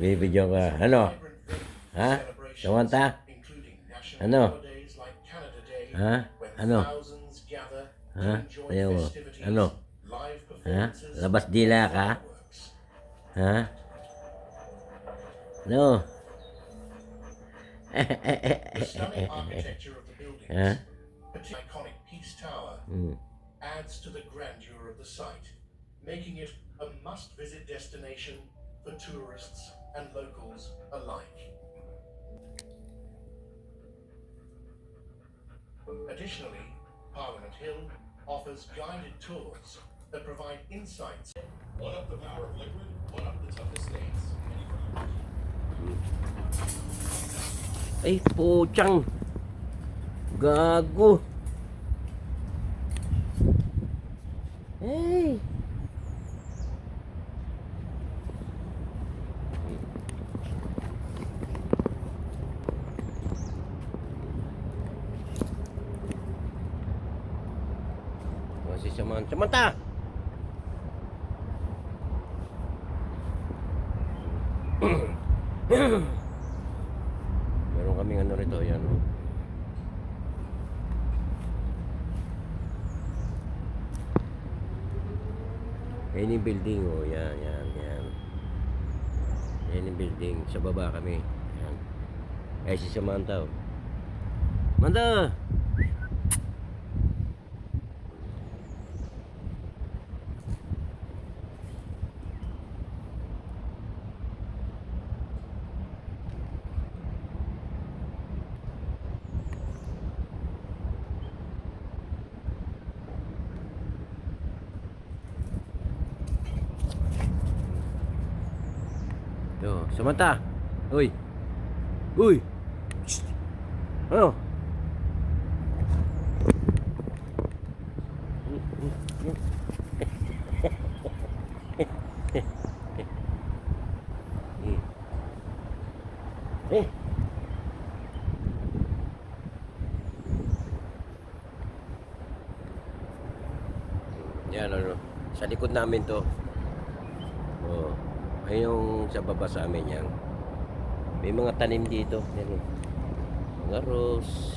Bibidyoan ko. Ano? Ha? Samantha? Ano? Ha? Ano? Ha? Ayaw mo? Ano? Ha? Labas dila ka? Ha? No. Particularly iconic Peace Tower, Hmm. adds to the grandeur of the site, making it a must-visit destination for tourists and locals alike. Additionally, Parliament Hill offers guided tours that provide insights. One up the power of liquid, one up the toughest stains. Ay, puchang. Gago. Hey. Yan yung building, oh. Yan, yan, yan. Yan yung building. Sa baba kami. Yan. Ay, si Samantha, oh. Manda! Yo, Samantha. Uy. Uy. Shh. Ano? Eh. Yan ano. Sa likod namin to. Oh. Ay yung sa baba sa amin yan. May mga tanim dito. Yan eh. Mga rose.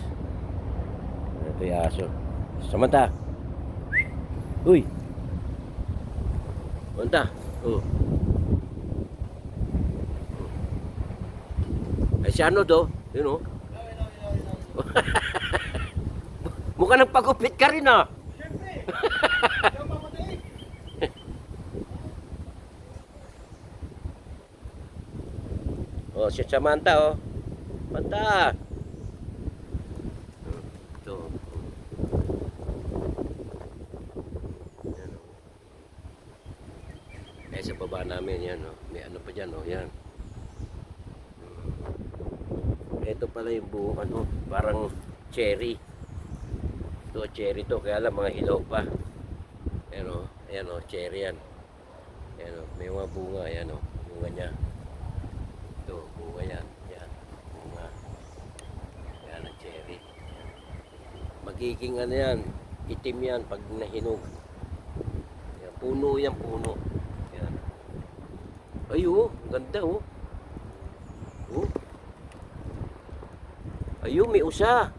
Ito yung aso. Samantha. Uy. Samantha. Oh. Ay si ano to? Yun oh. Mukha nagpagupit ka rin ah. Oh, si Samantha, oh. Samantha! Ito. Yan, oh. Eh, sa baba namin, yan, oh. May ano pa dyan, oh. Yan. Ito pala yung buo, ano, parang cherry. Ito, cherry to, kaya lang mga hilaw pa. Ayan, oh. Ayan, oh, cherry yan. Ayan, oh. May mga bunga, ayan, oh. Bunga niya. Ito, bunga yan. Yan, bunga. Yan ang cherry. Yan. Magiging ano yan, itim yan pag nahinog. Yan, puno yan, puno. Yan. Ay, oh, ganda, oh. Oh. Ayun, may usa.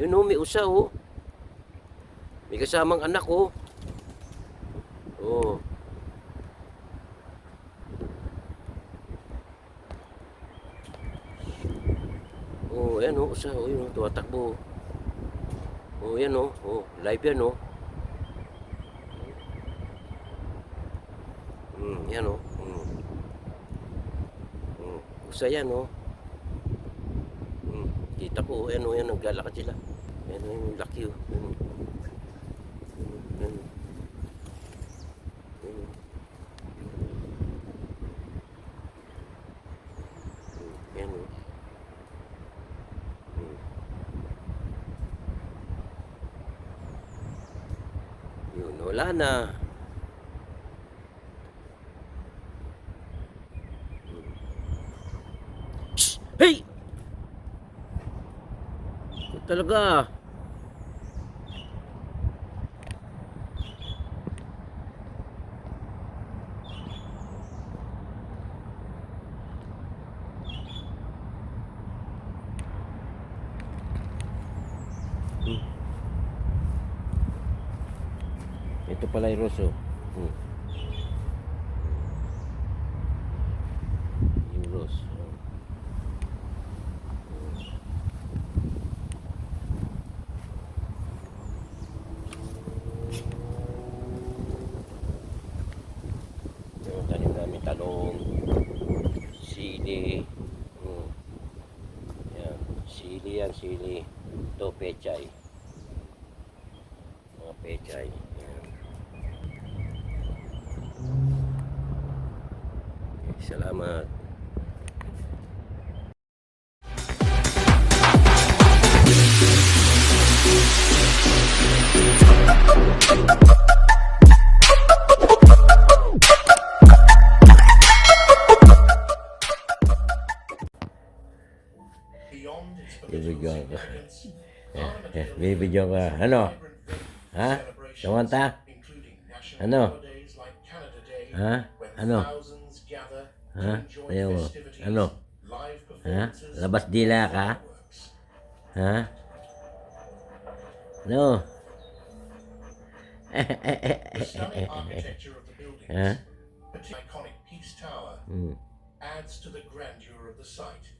Yun, oh, may usa, oh. May kasamang anak, oh. Oh. Oh, ayan oh, usa, oh, yun oh, tumatakbo. Oh, yan oh, oh, live yan oh. Hmm, yan oh. Hmm. Hmm, usa yan oh. Hmm, kita ko, oh, yan oh, yan, naglalakad sila. Yan oh, yung laki oh. Oh. Yan, yan. Yan, oh. wala na. Hey! Talaga Mm-hmm. Ito pala yung rose, oh. Hmm. Yung rose. oh. Yung tanim namin talong, sili, hmm. yan, sili yan, sili. Ito, pechay. Mga pechay. Yan. Okay, salamat. Bibigyan ka. eh, Hill bibigyan ka. Ano? Ha? national Ano? Day, Ha? Ano? Ha? enjoy mo. Ano? Ha? Labas dila ka? Ha? No. The stunning of the buildings, Huh? iconic Peace Tower, Hmm. adds to the grandeur of the site,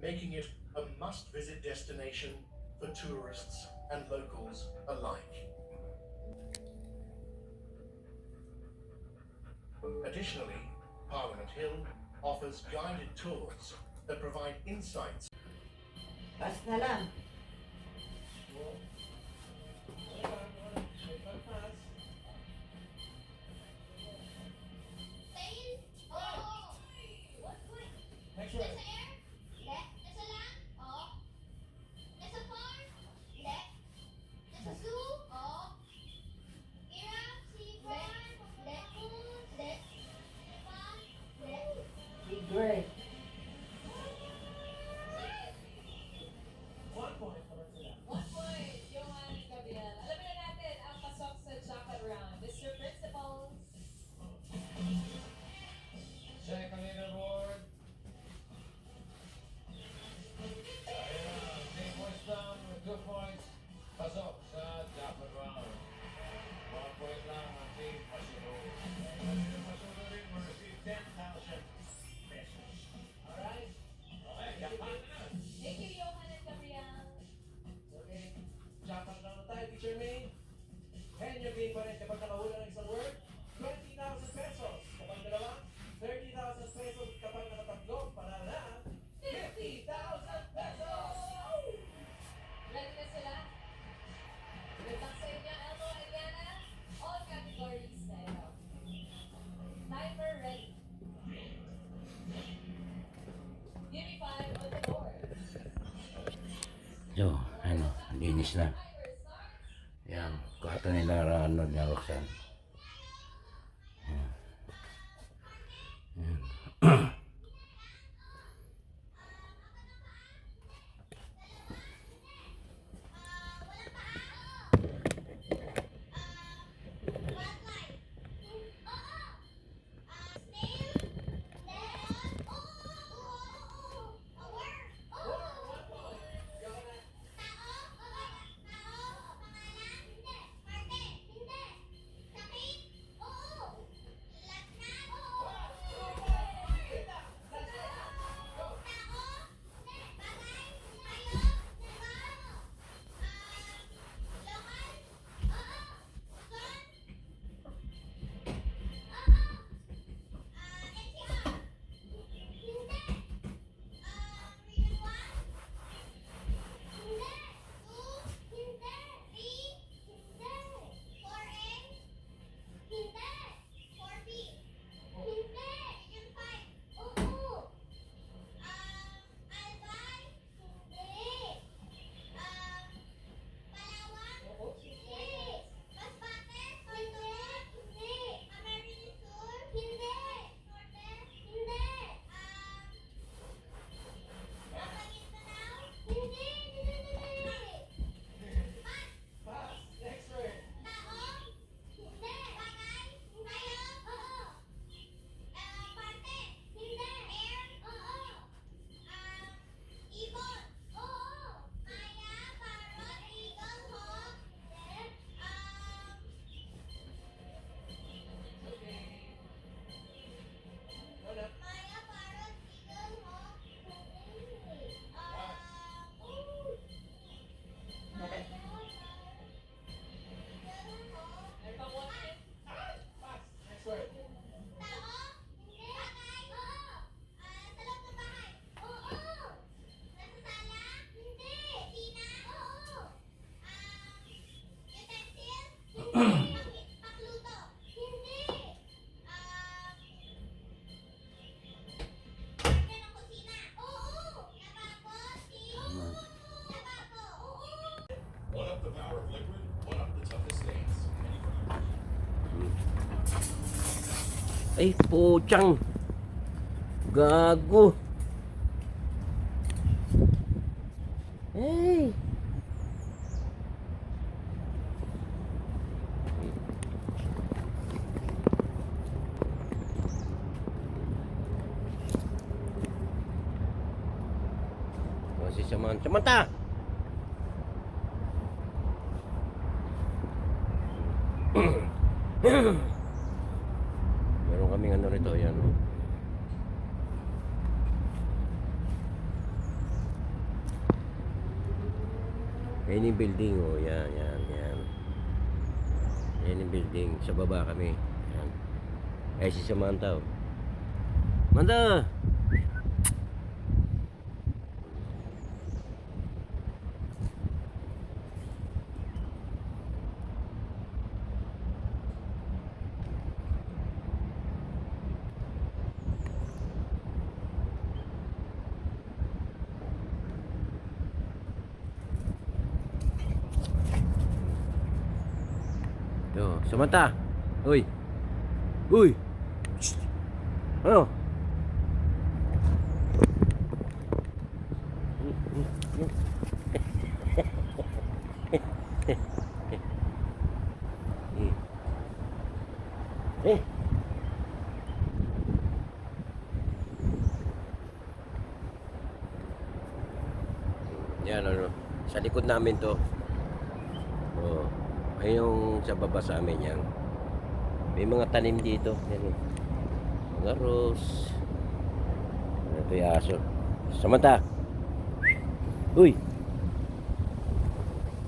making it a must-visit destination for tourists and locals alike. Additionally, Parliament Hill offers guided tours that provide insights na lang. 对。So, ano, linis na. Yan, kata nila ano niya Roxanne. Ay, pochang. Gago. Hey. Oh, si Samantha. Samantha! Meron kaming ano rito, yan. oh. Yan yung building, oh. Yan, yan, yan. Yan yung building. Sa baba kami. Yan. Ay, si Samantha, oh. Manda! Yo, Samantha. Uy. Uy. Shh. Ano? Eh. Yan ano. Sa likod namin to. Oh. Yung sa baba sa amin yan. May mga tanim dito. Yan eh. Mga rose. Ito yung aso. Samantha. Uy.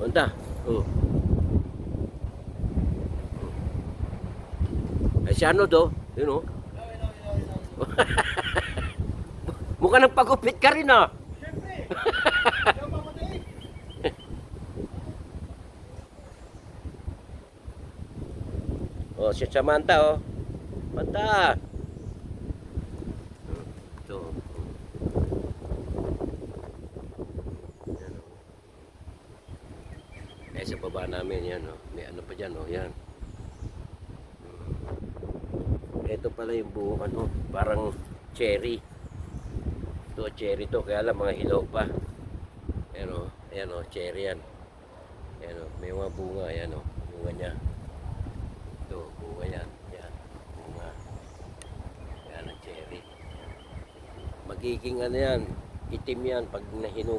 Samantha. Oh. Ay si ano to? Yun oh. Mukha nang pagupit ka rin ah. Oh, si Samantha oh. Samantha. Ito. Yan, oh. Eh, sa baba namin yan oh. May ano pa dyan oh. Yan. Ito pala yung buo ano. Parang cherry. Ito cherry to. Kaya lang mga hilaw pa. Ayan oh. Ayan oh. Cherry yan. Ayan oh. May mga bunga. Ayan oh. Bunga niya. Ito, bunga yan. Yan, bunga. Yan ang cherry. Magiging ano yan, itim yan pag nahinog.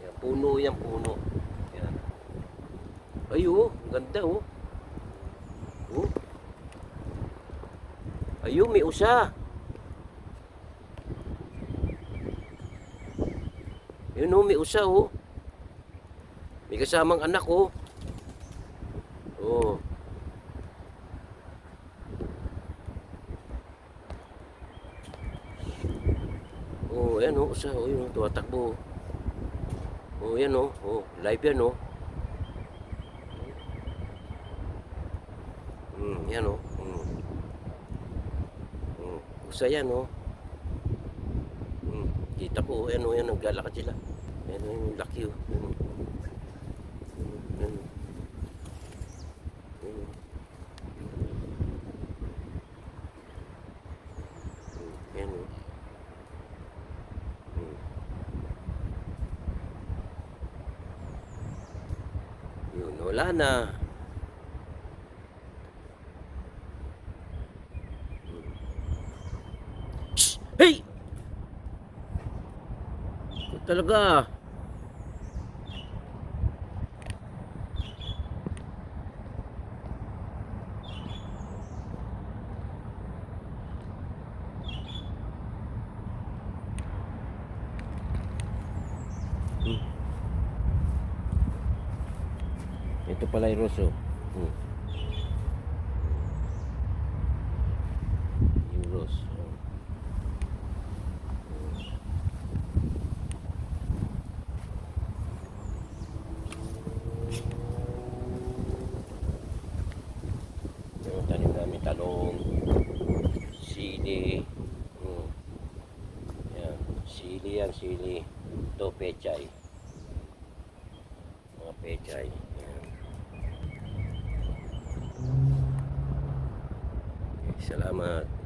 Yan, puno yan, puno. Yan. Ay, oh, ganda, oh. Oh. Ayun, may usa. Yun, oh, may usa, oh. May kasamang anak, oh. Oh. Oh, ayan oh, usa, oh, yun, oh, tumatakbo. Oh, yan oh, oh, live yan oh. Hmm, yan oh. Hmm. Hmm, usa yan oh. Hmm, kita ko, oh, yan oh, yan, naglalakad sila. Yan oh, yung laki oh. Yan, oh. Yan, oh. Yan, oh. Hmm, yan oh. Hmm. Yun, wala na. Hey! Talaga. Ito pala yung roso. Hmm. Yung talong, sili, yan. Salamat.